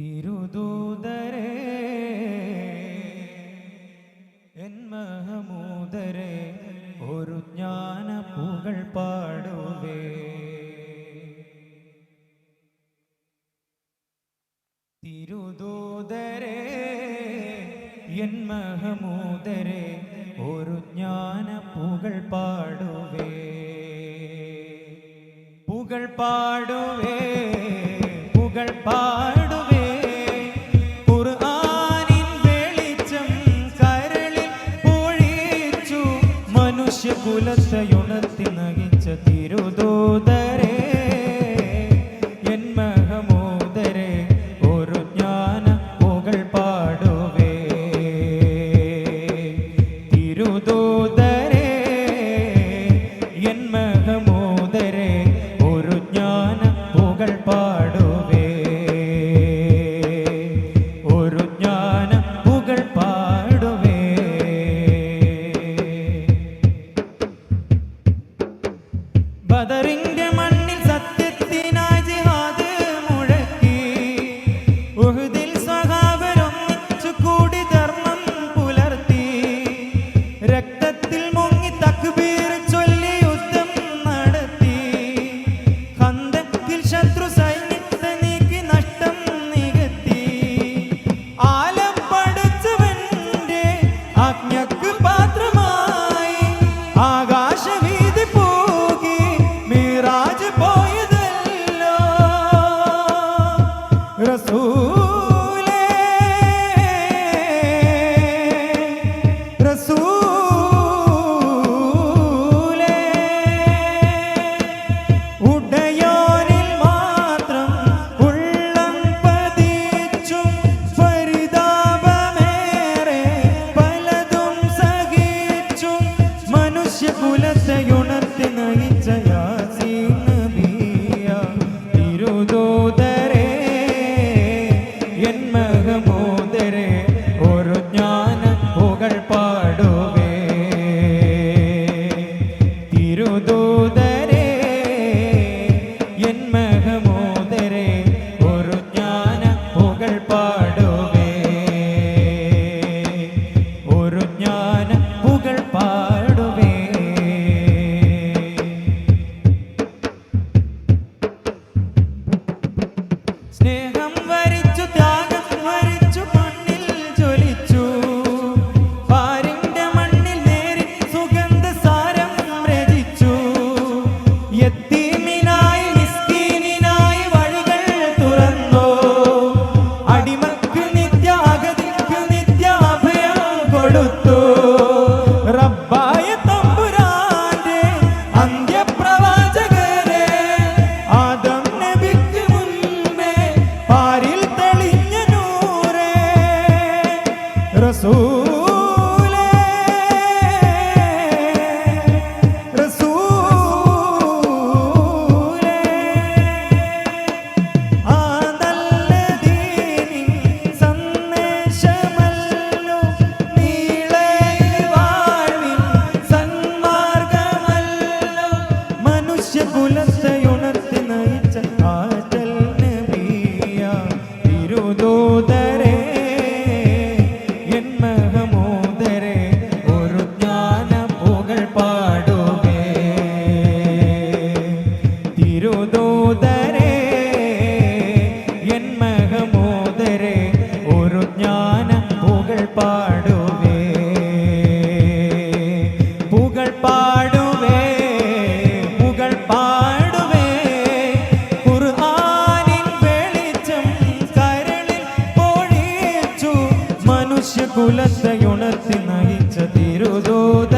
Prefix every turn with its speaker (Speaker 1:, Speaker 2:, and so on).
Speaker 1: തിരുദൂതരേ N മഹമൂതരെ ഒരു ജ്ഞാന പുകൾ പാടുവേ. തിരുദൂതരേ N മഹമൂതരെ ഒരു ജ്ഞാന പുകൾ പാടുവേ. പുകൾ പാടുവേ പുകൾ പാടുവേ മനുഷ്യകുലത്തെ ഉണർത്തി നയിച്ച തിരുദൂതരേ എൻ മഹമൂദരേ ഒരു ജ്ഞാന പുകൾ പാടുവേ തിരുദൂതരേ ബദറിന്റെ മണ്ണിൽ സത്യത്തിനായി ജിഹാദ് മുഴക്കി. ഉഹുദിൽ സ്വഹാബരൊന്നിച്ചു കൂടി ധർമ്മം പുലർത്തി. രക്തത്തിൽ മുങ്ങി തക്ബീർ ചൊല്ലി യുദ്ധം നടത്തി. ഖന്തക്കിൽ ശത്രു സൈന്യത്തെ നീക്കി നഷ്ടം നികത്തി. ആലം പഠിച്ചവന്റെ ആജ്ഞക്ക് പാത്രമായി. ആകാശവീതി ഒരു ജ്ഞാന പുകൾ പാടുവേ. തിരുദൂതരേ എൻ മഹമൂദരേ ഒരു ജ്ഞാന പുകൾ പാടുവേ. ഒരു ജ്ഞാന പുകൾ പാടുവേ. സ്നേഹം വരിച്ചു തിരുദൂതരേ എൻ മഹമൂദരേ ഒരു ജ്ഞാന പുകൾ പാടുവേ. തിരുദൂതരേ എൻ മഹമൂദരേ ഒരു ജ്ഞാന പുകൾ പാടുവേ മനുഷ്യകുലത്തെ ഉണർത്തി നയിച്ച തിരുദൂത